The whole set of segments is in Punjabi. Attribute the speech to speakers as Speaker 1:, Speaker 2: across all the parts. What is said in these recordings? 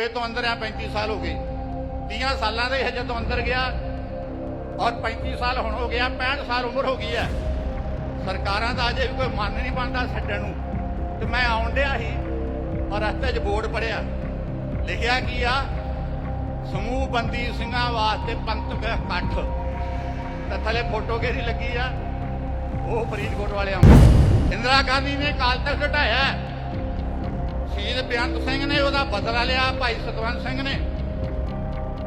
Speaker 1: 1990 ਤੋਂ ਅੰਦਰ ਆ 35 ਸਾਲ ਹੋ ਗਏ। 30 ਸਾਲਾਂ ਦੇ ਇਹ ਜਦੋਂ ਅੰਦਰ ਗਿਆ। ਔਰ 35 ਸਾਲ ਹੁਣ ਹੋ ਗਿਆ 65 ਸਾਲ ਉਮਰ ਹੋ ਗਈ ਹੈ। ਸਰਕਾਰਾਂ ਦਾ ਅਜੇ ਵੀ ਕੋਈ ਮਨ ਨਹੀਂ ਬਣਦਾ ਛੱਡਣ ਨੂੰ। ਤੇ ਮੈਂ ਆਉਣ ਡਿਆ ਸੀ ਔਰ ਰਸਤੇ 'ਚ ਬੋਰਡ ਪੜਿਆ ਲਿਖਿਆ ਕੀ ਆ? ਸਮੂਹ ਬੰਦੀ ਸਿੰਘਾਂ ਵਾਸਤੇ ਪੰਥਕ ਇਕੱਠ। ਤੇ ਥੱਲੇ ਫੋਟੋ ਕਿਹਦੀ ਲੱਗੀ ਆ? ਉਹ ਫਰੀਦਕੋਟ ਵਾਲੇ। ਦੀ ਇੰਦਰਾ ਗਾਂਧੀ ਨੇ ਕਾਲ ਤੱਕ ਘਟਾਇਆ ਸ਼ਹੀਦ ਬੇਅੰਤ ਸਿੰਘ ਨੇ, ਉਹਦਾ ਬਦਲਾ ਲਿਆ ਭਾਈ ਸਤਵੰਤ ਸਿੰਘ ਨੇ।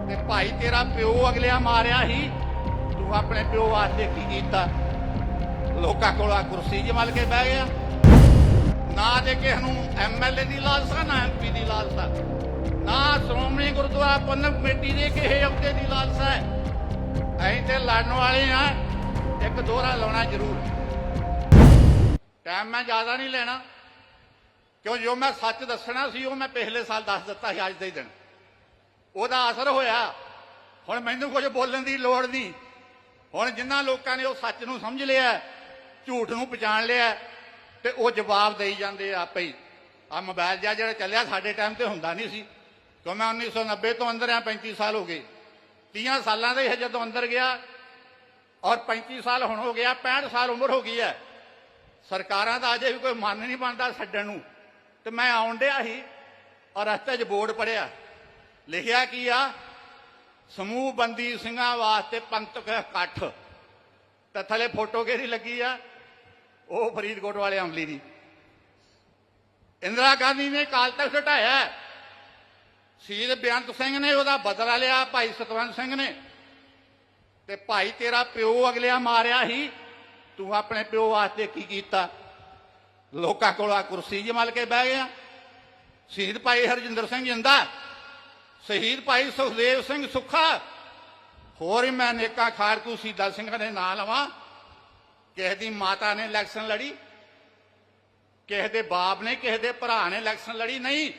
Speaker 1: ਤੇ ਭਾਈ ਤੇਰਾ ਪਿਓ ਅਗਲਿਆ ਮਾਰਿਆ ਸੀ, ਤੂੰ ਆਪਣੇ ਪਿਓ ਵਾਸਤੇ ਕੀ ਕੀਤਾ? ਲੋਕਾਂ ਕੋਲ ਆ ਕੁਰਸੀ ਜਮਲ ਕੇ ਬਹਿ ਗਿਆ। ਨਾ ਦੇ ਕਿਸੇ ਨੂੰ ਐਮਐਲਏ ਦੀ ਲਾਲਸਾ, ਨਾ ਐਮਪੀ ਦੀ ਲਾਲਸਾ। ਨਾ ਸ਼੍ਰੋਮਣੀ ਗੁਰਦੁਆਰਾ ਪ੍ਰਬੰਧਕ ਕਮੇਟੀ ਦੇ ਕਿਸੇ ਅਹੁਦੇ ਦੀ ਲਾਲਸਾ ਹੈ। ਅਸੀਂ ਤੇ ਲੜਨ ਵਾਲੇ ਆ ਇੱਕ ਦੋਹਰਾ ਲਾਉਣਾ ਜ਼ਰੂਰ। ਟਾਈਮ ਮੈਂ ਜ਼ਿਆਦਾ ਨਹੀਂ ਲੈਣਾ। ਕਿਉਂ ਜੋ ਮੈਂ ਸੱਚ ਦੱਸਣਾ ਸੀ, ਉਹ ਮੈਂ ਪਿਛਲੇ ਸਾਲ ਦੱਸ ਦਿੱਤਾ ਸੀ, ਅੱਜ ਦੇ ਦਿਨ। ਉਹਦਾ ਅਸਰ ਹੋਇਆ। ਹੁਣ ਮੈਨੂੰ ਕੁਝ ਬੋਲਣ ਦੀ ਲੋੜ ਨਹੀਂ। ਹੁਣ ਜਿਨ੍ਹਾਂ ਲੋਕਾਂ ਨੇ ਉਹ ਸੱਚ ਨੂੰ ਸਮਝ ਲਿਆ, ਝੂਠ ਨੂੰ ਪਛਾਣ ਲਿਆ, ਤੇ ਉਹ ਜਵਾਬ ਦੇਈ ਜਾਂਦੇ ਆਪੇ ਹੀ। ਆ ਮੋਬਾਈਲ ਜਿਹਾ ਜਿਹੜਾ ਚੱਲਿਆ, ਸਾਡੇ ਟਾਈਮ ਤੇ ਹੁੰਦਾ ਨਹੀਂ ਸੀ। ਕਿਉਂ ਮੈਂ 1990 ਤੋਂ ਅੰਦਰ ਆ 35 ਸਾਲ ਹੋ ਗਏ। 30 ਸਾਲਾਂ ਦੇ ਜਦੋਂ ਅੰਦਰ ਗਿਆ, ਔਰ 35 ਸਾਲ ਹੁਣ ਹੋ ਗਿਆ 65 ਸਾਲ ਉਮਰ ਹੋ ਗਈ ਹੈ। ਸਰਕਾਰਾਂ ਦਾ ਅਜੇ ਵੀ ਕੋਈ ਮਨ ਨਹੀਂ ਬਣਦਾ ਛੱਡਣ ਨੂੰ। ਤੇ ਮੈਂ ਆਉਣ ਡਿਆ ਸੀ ਔਰ ਰਸਤੇ 'ਚ ਬੋਰਡ ਪੜਿਆ ਲਿਖਿਆ ਕੀ ਆ? ਸਮੂਹ ਬੰਦੀ ਸਿੰਘਾਂ ਵਾਸਤੇ ਪੰਥਕ ਇਕੱਠ। ਤੇ ਥੱਲੇ ਫੋਟੋ ਕਿਹਦੀ ਲੱਗੀ ਆ? ਉਹ ਫਰੀਦਕੋਟ ਵਾਲੇ ਅਮਲੀ ਦੀ। ਇੰਦਰਾ ਗਾਂਧੀ ਨੇ ਕਾਲ ਤੱਕ ਹਟਾਇਆ। ਸ਼ਹੀਦ ਬੇਅੰਤ ਸਿੰਘ ਨੇ ਉਹਦਾ ਬਦਲਾ ਲਿਆ, ਭਾਈ ਸਤਵੰਤ ਸਿੰਘ ਨੇ। ਤੇ ਭਾਈ ਤੇਰਾ ਪਿਓ ਅਗਲਿਆ ਮਾਰਿਆ ਸੀ। ਤੂੰ ਆਪਣੇ ਪਿਓ ਵਾਸਤੇ ਕੀ ਕੀਤਾ? ਲੋਕਾਂ ਕੋਲ ਆ ਕੁਰਸੀ ਜਮਲ ਕੇ ਬਹਿ ਗਿਆ। ਸ਼ਹੀਦ ਭਾਈ ਹਰਜਿੰਦਰ ਸਿੰਘ ਜਿੰਦਾ, ਸ਼ਹੀਦ ਭਾਈ ਸੁਖਦੇਵ ਸਿੰਘ ਸੁੱਖਾ। ਹੋਰ ਹੀ ਮੈਂ ਨੇਕਾ ਖਾੜਕੂ ਸੀਦਾ ਸਿੰਘ ਦੇ ਨਾਂ ਲਵਾਂ। ਕਿਸੇ ਦੀ ਮਾਤਾ ਨੇ ਇਲੈਕਸ਼ਨ ਲੜੀ, ਕਿਸੇ ਦੇ ਬਾਪ ਨੇ, ਕਿਸੇ ਦੇ ਭਰਾ ਨੇ ਇਲੈਕਸ਼ਨ ਲੜੀ ਨਹੀਂ।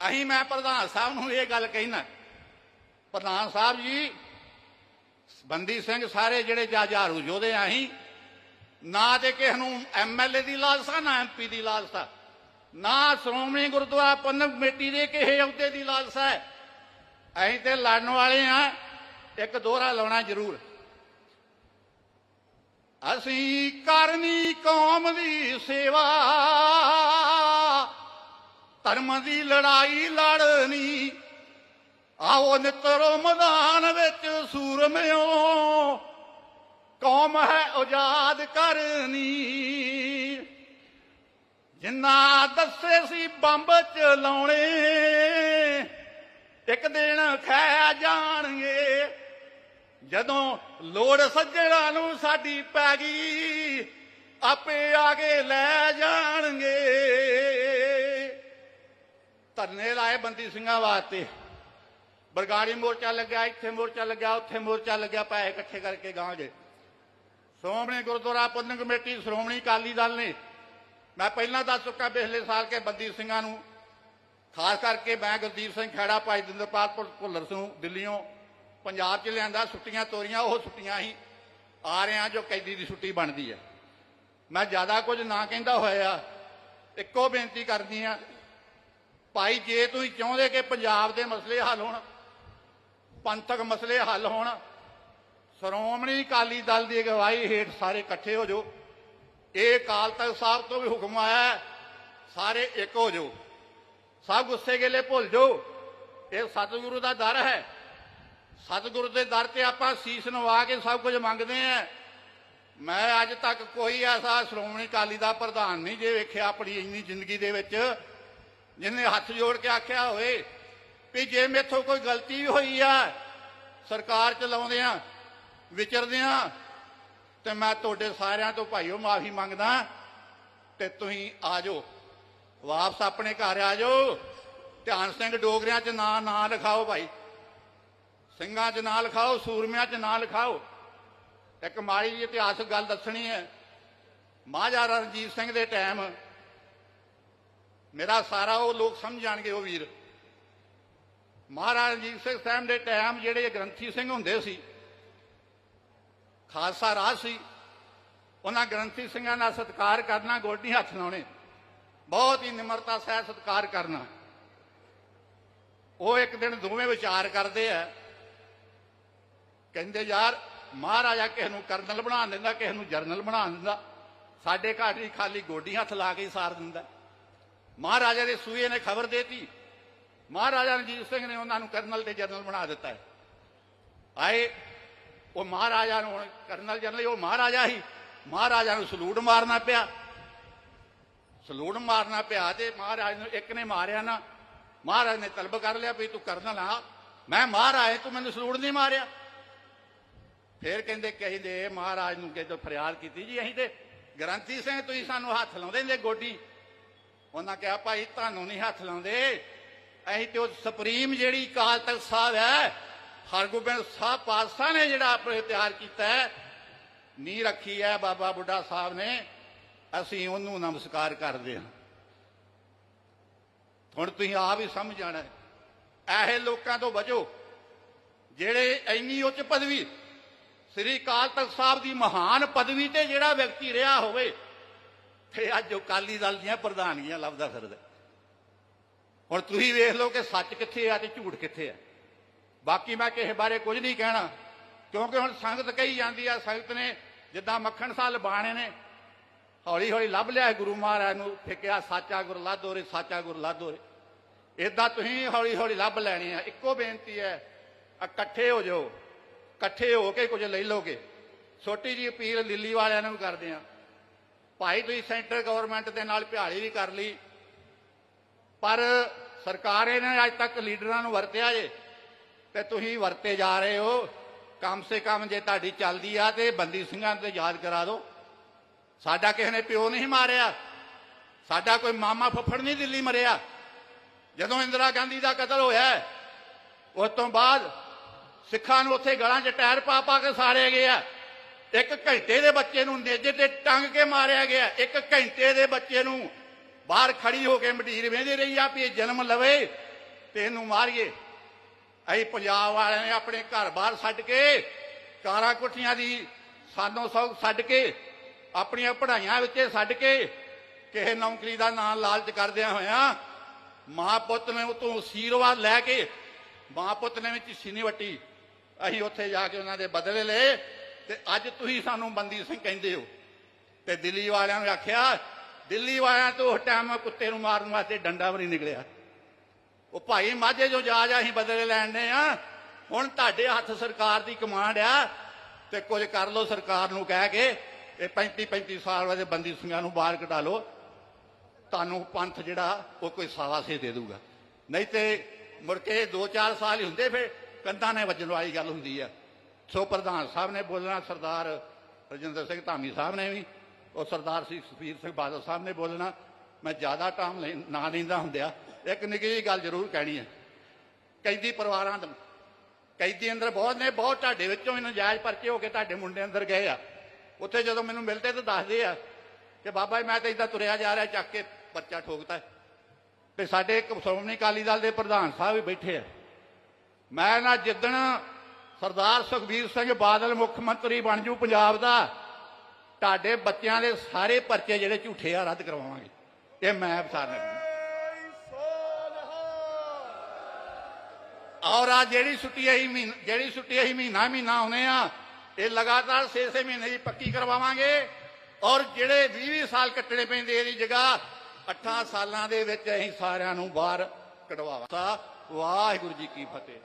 Speaker 1: ਅਹੀਂ ਮੈਂ ਪ੍ਰਧਾਨ ਸਾਹਿਬ ਨੂੰ ਇਹ ਗੱਲ ਕਹਿਣਾ ਪ੍ਰਧਾਨ ਸਾਹਿਬ ਜੀ, ਬੰਦੀ ਸਿੰਘ ਸਾਰੇ ਜਿਹੜੇ ਜਾਜਾਰੂ ਯੋਧੇ ਆ ਨਾ ਤੇ ਕਿਸੇ ਨੂੰ ਐਮਐਲਏ ਦੀ ਲਾਲਸਾ, ਨਾ ਐਮਪੀ ਦੀ ਲਾਲਸਾ। ਨਾ ਸ਼੍ਰੋਮਣੀ ਗੁਰਦੁਆਰਾ ਪ੍ਰਬੰਧਕ ਕਮੇਟੀ ਦੇ ਕਿਸੇ ਅਹੁਦੇ ਦੀ ਲਾਲਸਾ ਹੈ। ਅਸੀਂ ਤੇ ਲੜਨ ਵਾਲੇ ਆ ਇੱਕ ਦੋਹਰਾ ਲਾਉਣਾ ਜ਼ਰੂਰ। ਅਸੀਂ ਕਰਨੀ ਕੌਮ ਦੀ ਸੇਵਾ। ਧਰਮ ਦੀ ਲੜਾਈ ਲੜਨੀ। ਆਓ ਨਿਤਰੋ ਮੈਦਾਨ ਵਿੱਚ ਸੂਰਮਿਓ। ਕੌਮ ਕਰਨੀ। ਜਿੰਨਾ ਦੱਸੇ ਸੀ ਬੰਬ ਚਲਾਉਣੇ ਇੱਕ ਦਿਨ ਖੈ ਜਾਣਗੇ। ਜਦੋਂ ਲੋੜ ਸੱਜਣਾ ਨੂੰ ਸਾਡੀ ਪੈ ਗਈ, ਆਪੇ ਆ ਕੇ ਲੈ ਜਾਣਗੇ। ਧਰਨੇ ਲਾਏ ਬੰਦੀ ਸਿੰਘਾਂ ਵਾਸਤੇ। ਬਰਗਾੜੀ ਮੋਰਚਾ ਲੱਗਿਆ, ਇੱਥੇ ਮੋਰਚਾ ਲੱਗਿਆ, ਉੱਥੇ ਮੋਰਚਾ ਲੱਗਿਆ, ਪੈਸੇ ਇਕੱਠੇ ਕਰਕੇ ਗਾਂਗੇ ਸ਼੍ਰੋਮਣੀ ਗੁਰਦੁਆਰਾ ਪ੍ਰਬੰਧਕ ਕਮੇਟੀ, ਸ਼੍ਰੋਮਣੀ ਅਕਾਲੀ ਦਲ ਨੇ। ਮੈਂ ਪਹਿਲਾਂ ਦੱਸ ਚੁੱਕਾ ਪਿਛਲੇ ਸਾਲ ਕੇ ਬੰਦੀ ਸਿੰਘਾਂ ਨੂੰ, ਖਾਸ ਕਰਕੇ ਮੈਂ ਗੁਰਦੀਪ ਸਿੰਘ ਖੈੜਾ ਭਾਈ ਦਿੰਦਰਪਾਲ ਭੁ- ਭੁੱਲਰ ਸਿੰਘ ਦਿੱਲੀੋਂ ਪੰਜਾਬ 'ਚ ਲਿਆਂਦਾ, ਛੁੱਟੀਆਂ ਤੋਰੀਆਂ, ਉਹ ਛੁੱਟੀਆਂ ਹੀ ਆ ਰਿਆਂ ਜੋ ਕੈਦੀ ਦੀ ਛੁੱਟੀ ਬਣਦੀ ਹੈ। ਮੈਂ ਜ਼ਿਆਦਾ ਕੁਝ ਨਾ ਕਹਿੰਦਾ ਹੋਇਆ, ਇੱਕੋ ਬੇਨਤੀ ਕਰਦੀ ਆ। ਭਾਈ, ਜੇ ਤੁਸੀਂ ਚਾਹੁੰਦੇ ਕਿ ਪੰਜਾਬ ਦੇ ਮਸਲੇ ਹੱਲ ਹੋਣ, ਪੰਥਕ ਮਸਲੇ ਹੱਲ ਹੋਣ ਸ਼੍ਰੋਮਣੀ ਅਕਾਲੀ ਦਲ ਦੀ ਅਗਵਾਈ ਹੇਠ ਸਾਰੇ ਇਕੱਠੇ ਹੋ ਜਾਓ। ਇਹ ਅਕਾਲ ਤਖਤ ਸਾਹਿਬ ਤੋਂ ਵੀ ਹੁਕਮ ਆਇਆ ਸਾਰੇ ਇੱਕ ਹੋ ਜਾਓ। ਸਭ ਗੁੱਸੇ ਗੇਲੇ ਭੁੱਲ ਜਾਓ। ਇਹ ਸਤਿਗੁਰੂ ਦਾ ਦਰ ਹੈ। ਸਤਿਗੁਰੂ ਦੇ ਦਰ ਤੇ ਆਪਾਂ ਸੀਸ ਨਵਾ ਕੇ ਸਭ ਕੁਝ ਮੰਗਦੇ ਆਂ ਮੈਂ ਅੱਜ ਤੱਕ ਕੋਈ ਐਸਾ ਸ਼੍ਰੋਮਣੀ ਅਕਾਲੀ ਦਾ ਪ੍ਰਧਾਨ ਨਹੀਂ ਜੇ ਵੇਖਿਆ ਆਪਣੀ ਇੰਨੀ ਜ਼ਿੰਦਗੀ ਦੇ ਵਿੱਚ, ਜਿਹਨੇ ਹੱਥ ਜੋੜ ਕੇ ਆਖਿਆ ਹੋਵੇ ਵੀ ਜੇ ਮੇਥੋਂ ਕੋਈ ਗਲਤੀ ਵੀ ਹੋਈ ਆ, ਸਰਕਾਰ ਚਲਾਉਂਦੇ ਆ ਵਿਚਰਦੇ ਆ ਤੇ ਮੈਂ ਤੁਹਾਡੇ ਸਾਰਿਆਂ ਤੋਂ ਭਾਈਓ ਮਾਫੀ ਮੰਗਦਾ ਤੇ ਤੁਸੀਂ ਆ ਜਾਓ। ਵਾਪਸ ਆਪਣੇ ਘਰ ਆ ਜਾਓ। ਧਿਆਨ ਸਿੰਘ ਡੋਗਰਿਆਂ 'ਚ ਨਾਂ ਨਾਂ ਲਿਖਾਓ ਭਾਈ। ਸਿੰਘਾਂ 'ਚ ਨਾਂ ਲਿਖਾਓ, ਸੂਰਮਿਆਂ 'ਚ ਨਾਂ ਲਿਖਾਓ। ਇੱਕ ਮਾੜੀ ਜਿਹੀ ਇਤਿਹਾਸਕ ਗੱਲ ਦੱਸਣੀ ਹੈ। ਮਹਾਰਾਜਾ ਰਣਜੀਤ ਸਿੰਘ ਦੇ ਟਾਈਮ ਮੇਰਾ ਸਾਰਾ ਉਹ ਲੋਕ ਸਮਝ ਜਾਣਗੇ ਉਹ ਵੀਰ। ਮਹਾਰਾਜਾ ਰਣਜੀਤ ਸਿੰਘ ਸਾਹਿਬ ਦੇ ਟਾਈਮ ਜਿਹੜੇ ਗ੍ਰੰਥੀ ਸਿੰਘ ਹੁੰਦੇ ਸੀ ਖਾਲਸਾ ਰਾਹ ਸੀ। ਉਹਨਾਂ ਗ੍ਰੰਥੀ ਸਿੰਘਾਂ ਦਾ ਸਤਿਕਾਰ ਕਰਨਾ, ਗੋਡੀ ਹੱਥ ਲਾਉਣੇ, ਬਹੁਤ ਹੀ ਨਿਮਰਤਾ ਸਹਿ ਸਤਿਕਾਰ ਕਰਨਾ। ਉਹ ਇੱਕ ਦਿਨ ਦੋਵੇਂ ਵਿਚਾਰ ਕਰਦੇ ਆ। ਕਹਿੰਦੇ, ਯਾਰ, ਮਹਾਰਾਜਾ ਕਿਸੇ ਨੂੰ ਕਰਨਲ ਬਣਾ ਦਿੰਦਾ, ਕਿਸੇ ਨੂੰ ਜਰਨਲ ਬਣਾ ਦਿੰਦਾ। ਸਾਡੇ ਘਰ ਦੀ ਖਾਲੀ ਗੋਡੀ ਹੱਥ ਲਾ ਕੇ ਹੀ ਸਾਰ ਦਿੰਦਾ। ਮਹਾਰਾਜਾ ਦੇ ਸੂਏ ਨੇ ਖਬਰ ਦੇਤੀ। ਮਹਾਰਾਜਾ ਰਣਜੀਤ ਸਿੰਘ ਨੇ ਉਹਨਾਂ ਨੂੰ ਕਰਨਲ ਤੇ ਜਰਨਲ ਬਣਾ ਦਿੱਤਾ ਹੈ। ਆਏ ਉਹ ਮਹਾਰਾਜਾ ਨੂੰ ਹੁਣ ਕਰਨਲ ਜਰਨਲ ਉਹ ਮਹਾਰਾਜਾ ਹੀ ਮਹਾਰਾਜਾ ਨੂੰ ਸਲੂਟ ਮਾਰਨਾ ਪਿਆ। ਸਲੂਟ ਮਾਰਨਾ ਪਿਆ ਤੇ ਮਹਾਰਾਜ ਨੂੰ ਇੱਕ ਨੇ ਮਾਰਿਆ ਨਾ। ਮਹਾਰਾਜ ਨੇ ਤਲਬ ਕਰ ਲਿਆ ਵੀ ਤੂੰ ਕਰਨਲ ਆ। ਮੈਂ ਮਹਾਰਾਜ, ਤੂੰ ਮੈਨੂੰ ਸਲੂਟ ਨਹੀਂ ਮਾਰਿਆ। ਫੇਰ ਕਹਿੰਦੇ ਕਹਿੰਦੇ ਮਹਾਰਾਜ ਨੂੰ ਜਦੋਂ ਫਰਿਆਦ ਕੀਤੀ ਜੀ, ਅਸੀਂ ਤੇ ਗ੍ਰੰਥੀ ਸਿੰਘ ਤੁਸੀਂ ਸਾਨੂੰ ਹੱਥ ਲਾਉਂਦੇ ਨੇ ਗੋਡੀ। ਉਹਨਾਂ ਕਿਹਾ, ਭਾਈ, ਤੁਹਾਨੂੰ ਨਹੀਂ ਹੱਥ ਲਾਉਂਦੇ। ਅਸੀਂ ਤੇ ਉਹ ਸੁਪਰੀਮ ਜਿਹੜੀ ਕਾਲ ਤਖਤ ਸਾਹਿਬ ਹੈ ਹਰਗੋਬਿੰਦ ਸਾਹਿਬ ਪਾਤਸ਼ਾਹ ਨੇ ਜਿਹੜਾ ਆਪਣੇ ਤਿਆਰ ਕੀਤਾ ਹੈ ਨੀ ਰੱਖੀ ਹੈ ਬਾਬਾ ਬੁੱਢਾ ਸਾਹਿਬ ਨੇ, ਅਸੀਂ ਉਹਨੂੰ ਨਮਸਕਾਰ ਕਰਦੇ ਹਾਂ। ਹੁਣ ਤੁਸੀਂ ਆਪ ਹੀ ਸਮਝ ਜਾਣਾ ਹੈ। ਲੋਕਾਂ ਤੋਂ ਬਚੋ, ਜਿਹੜੇ ਇੰਨੀ ਉੱਚ ਪਦਵੀ, ਸ੍ਰੀ ਅਕਾਲ ਤਖਤ ਸਾਹਿਬ ਦੀ ਮਹਾਨ ਪਦਵੀ ਤੇ ਜਿਹੜਾ ਵਿਅਕਤੀ ਰਿਹਾ ਹੋਵੇ, ਤੇ ਅੱਜ ਉਹ ਅਕਾਲੀ ਦਲ ਦੀਆਂ ਪ੍ਰਧਾਨਗੀਆਂ ਲੱਭਦਾ ਫਿਰਦਾ ਹੁਣ ਤੁਸੀਂ ਵੇਖ ਲਓ ਕਿ ਸੱਚ ਕਿੱਥੇ ਆ ਤੇ ਝੂਠ ਕਿੱਥੇ ਆ। ਬਾਕੀ ਮੈਂ ਕਿਸੇ ਬਾਰੇ ਕੁਝ ਨਹੀਂ ਕਹਿਣਾ। ਕਿਉਂਕਿ ਹੁਣ ਸੰਗਤ ਕਹੀ ਜਾਂਦੀ ਆ, ਸੰਗਤ ਨੇ ਜਿੱਦਾਂ ਮੱਖਣ ਸਾਲ ਬਾਣੇ ਨੇ ਹੌਲੀ ਹੌਲੀ ਲੱਭ ਲਿਆ ਗੁਰੂ ਮਹਾਰਾਜ ਨੂੰ ਫਿਕਿਆ ਸਾਚਾ ਗੁਰ ਲਾਧੋ ਰੇ ਸਾਚਾ ਗੁਰ ਲਾਧੋ ਰੇ ਇਦਾਂ ਤੁਸੀਂ ਹੌਲੀ ਹੌਲੀ ਲੱਭ ਲੈਣੀ ਆ। ਇੱਕੋ ਬੇਨਤੀ ਹੈ, ਇਕੱਠੇ ਹੋ ਜਾਓ, ਇਕੱਠੇ ਹੋ ਕੇ ਕੁਝ ਲੈ ਲੋਗੇ ਛੋਟੀ ਜੀ ਅਪੀਲ ਦਿੱਲੀ ਵਾਲਿਆਂ ਨੂੰ ਵੀ ਕਰਦੇ ਆ। ਭਾਈ, ਤੁਸੀਂ ਸੈਂਟਰ ਗਵਰਨਮੈਂਟ ਦੇ ਨਾਲ ਭਿਆਲੀ ਵੀ ਕਰ ਲਈ, ਪਰ ਸਰਕਾਰ ਨੇ ਅੱਜ ਤੱਕ ਲੀਡਰਾਂ ਨੂੰ ਵਰਤਿਆ ਜੇ। ਤੇ ਤੁਸੀਂ ਵਰਤੇ ਜਾ ਰਹੇ ਹੋ, ਕਮ ਸੇ ਕਮ ਜੇ ਤੁਹਾਡੀ ਚੱਲਦੀ ਆ ਤੇ ਬੰਦੀ ਸਿੰਘਾਂ ਤੇ ਯਾਦ ਕਰਾ ਦਿਓ। ਸਾਡਾ ਕਿਸੇ ਨੇ ਪਿਓ ਨਹੀਂ ਮਾਰਿਆ, ਸਾਡਾ ਕੋਈ ਮਾਮਾ ਫੁੱਫੜ ਨਹੀਂ ਦਿੱਲੀ ਮਰਿਆ। ਜਦੋਂ ਇੰਦਰਾ ਗਾਂਧੀ ਦਾ ਕਤਲ ਹੋਇਆ, ਉਸ ਤੋਂ ਬਾਅਦ ਸਿੱਖਾਂ ਨੂੰ ਉੱਥੇ ਗਲਾਂ 'ਚ ਟਾਇਰ ਪਾ ਪਾ ਕੇ ਸਾੜਿਆ ਗਿਆ। ਇੱਕ ਘੰਟੇ ਦੇ ਬੱਚੇ ਨੂੰ ਨੇਜੇ ਤੇ ਟੰਗ ਕੇ ਮਾਰਿਆ ਗਿਆ। ਇੱਕ ਘੰਟੇ ਦੇ ਬੱਚੇ ਨੂੰ ਬਾਹਰ ਖੜੀ ਹੋ ਕੇ ਮਢੀਰ ਵੇਂਦੇ ਰਹੀ ਆ ਵੀ ਇਹ ਜਨਮ ਲਵੇ ਤੇ ਇਹਨੂੰ ਮਾਰੀਏ। ਅਸੀਂ ਪੰਜਾਬ ਵਾਲਿਆਂ ਨੇ ਆਪਣੇ ਘਰ-ਬਾਰ ਛੱਡ ਕੇ ਕਾਰਾਂ ਕੁੱਠੀਆਂ ਦੀ ਸਾਨੋ ਸੌ ਛੱਡ ਕੇ ਆਪਣੀਆਂ ਪੜ੍ਹਾਈਆਂ ਵਿੱਚ ਛੱਡ ਕੇ ਕਿਸੇ ਨੌਕਰੀ ਦਾ ਨਾਂ ਲਾਲਚ ਕਰਦਿਆਂ ਹੋਇਆਂ ਮਾਂ ਪੁੱਤ ਨੇ ਉਤੋਂ ਅਸ਼ੀਰਵਾਦ ਲੈ ਕੇ ਮਾਂ ਪੁੱਤ ਨੇ ਵਿੱਚ ਸੀਨੀ ਵੱਟੀ। ਅਸੀਂ ਉੱਥੇ ਜਾ ਕੇ ਉਹਨਾਂ ਦੇ ਬਦਲੇ ਲਏ ਤੇ ਅੱਜ ਤੁਸੀਂ ਸਾਨੂੰ ਬੰਦੀ ਸਿੰਘ ਕਹਿੰਦੇ ਹੋ। ਤੇ ਦਿੱਲੀ ਵਾਲਿਆਂ ਨੇ ਆਖਿਆ, ਦਿੱਲੀ ਵਾਲਿਆਂ ਤੋਂ ਉਸ ਟਾਈਮ ਕੁੱਤੇ ਨੂੰ ਮਾਰਨ ਵਾਸਤੇ ਡੰਡਾ ਵੀ ਨਹੀਂ ਨਿਕਲਿਆ। ਉਹ ਭਾਈ ਮਾਝੇ ਜੋ ਜਾ ਜਾ ਅਸੀਂ ਬਦਲੇ ਲੈਣੇ ਆ। ਹੁਣ ਤੁਹਾਡੇ ਹੱਥ ਸਰਕਾਰ ਦੀ ਕਮਾਂਡ ਆ ਤੇ ਕੁਝ ਕਰ ਲਓ ਸਰਕਾਰ ਨੂੰ ਕਹਿ ਕੇ, ਇਹ 35 35 ਸਾਲ ਵਾਲੇ ਬੰਦੀ ਸਿੰਘਾਂ ਨੂੰ ਬਾਹਰ ਕਢਾ ਲਓ। ਤੁਹਾਨੂੰ ਪੰਥ ਜਿਹੜਾ, ਉਹ ਕੋਈ ਸਾਵਾ ਸੇ ਦੇ ਦੂਗਾ ਨਹੀਂ ਤੇ ਮੁੜ ਕੇ 2-4 ਸਾਲ ਹੀ ਹੁੰਦੇ ਫਿਰ, ਕੰਧਾਂ ਨੇ ਵੱਜਣ ਵਾਲੀ ਗੱਲ ਹੁੰਦੀ ਆ। ਸੋ ਪ੍ਰਧਾਨ ਸਾਹਿਬ ਨੇ ਬੋਲਣਾ, ਸਰਦਾਰ ਰਜਿੰਦਰ ਸਿੰਘ ਧਾਮੀ ਸਾਹਿਬ ਨੇ ਵੀ, ਉਹ ਸਰਦਾਰ ਸੀ ਸੁਖਬੀਰ ਸਿੰਘ ਬਾਦਲ ਸਾਹਿਬ ਨੇ ਬੋਲਣਾ। ਮੈਂ ਜ਼ਿਆਦਾ ਟਾਈਮ ਲੈ ਨਾ ਲੈਂਦਾ ਹੁੰਦਿਆ। ਇੱਕ ਨਿੱਕੀ ਜਿਹੀ ਗੱਲ ਜ਼ਰੂਰ ਕਹਿਣੀ ਹੈ। ਕੈਦੀ ਪਰਿਵਾਰਾਂ ਦਾ ਕੈਦੀ ਅੰਦਰ ਬਹੁਤ ਨੇ, ਬਹੁਤ ਤੁਹਾਡੇ ਵਿੱਚੋਂ ਵੀ ਨਜਾਇਜ਼ ਪਰਚੇ ਹੋ ਕੇ ਤੁਹਾਡੇ ਮੁੰਡੇ ਅੰਦਰ ਗਏ ਆ। ਉੱਥੇ ਜਦੋਂ ਮੈਨੂੰ ਮਿਲਦੇ ਤਾਂ ਦੱਸਦੇ ਆ ਕਿ ਬਾਬਾ ਜੀ, ਮੈਂ ਤਾਂ ਇਦਾਂ ਤੁਰਿਆ ਜਾ ਰਿਹਾ, ਚੱਕ ਕੇ ਪਰਚਾ ਠੋਕਤਾ। ਤੇ ਸਾਡੇ ਇੱਕ ਸ਼੍ਰੋਮਣੀ ਅਕਾਲੀ ਦਲ ਦੇ ਪ੍ਰਧਾਨ ਸਾਹਿਬ ਵੀ ਬੈਠੇ ਆ। ਮੈਂ ਨਾ ਜਿੱਦਣ ਸਰਦਾਰ ਸੁਖਬੀਰ ਸਿੰਘ ਬਾਦਲ ਮੁੱਖ ਮੰਤਰੀ ਬਣ ਜੂ ਪੰਜਾਬ ਦਾ, ਤੁਹਾਡੇ ਬੱਚਿਆਂ ਦੇ ਸਾਰੇ ਪਰਚੇ ਜਿਹੜੇ ਝੂਠੇ ਆ, ਰੱਦ ਕਰਵਾਵਾਂਗੇ। ਇਹ ਮੈਂ ਵਿਚਾਰਨਾ ਔਰ ਆ ਜਿਹੜੀ ਛੁੱਟੀ ਆਈ ਮਹੀਨਾ ਜਿਹੜੀ ਛੁੱਟੀ ਆਈ ਮਹੀਨਾ ਮਹੀਨਾ ਆਉਨੇ ਆ, ਇਹ ਲਗਾਤਾਰ 6-6 ਮਹੀਨੇ ਦੀ ਪੱਕੀ ਕਰਵਾਵਾਂਗੇ। ਔਰ ਜਿਹੜੇ 20-20 ਸਾਲ ਕੱਟਣੇ ਪੈਂਦੇ ਇਹਦੀ ਜਗ੍ਹਾ 8 ਸਾਲਾਂ ਦੇ ਵਿੱਚ ਅਸੀਂ ਸਾਰਿਆਂ ਨੂੰ ਬਾਹਰ ਕਢਵਾਵਾਂਗੇ। ਵਾਹਿਗੁਰੂ ਜੀ ਕੀ ਫਤਿਹ।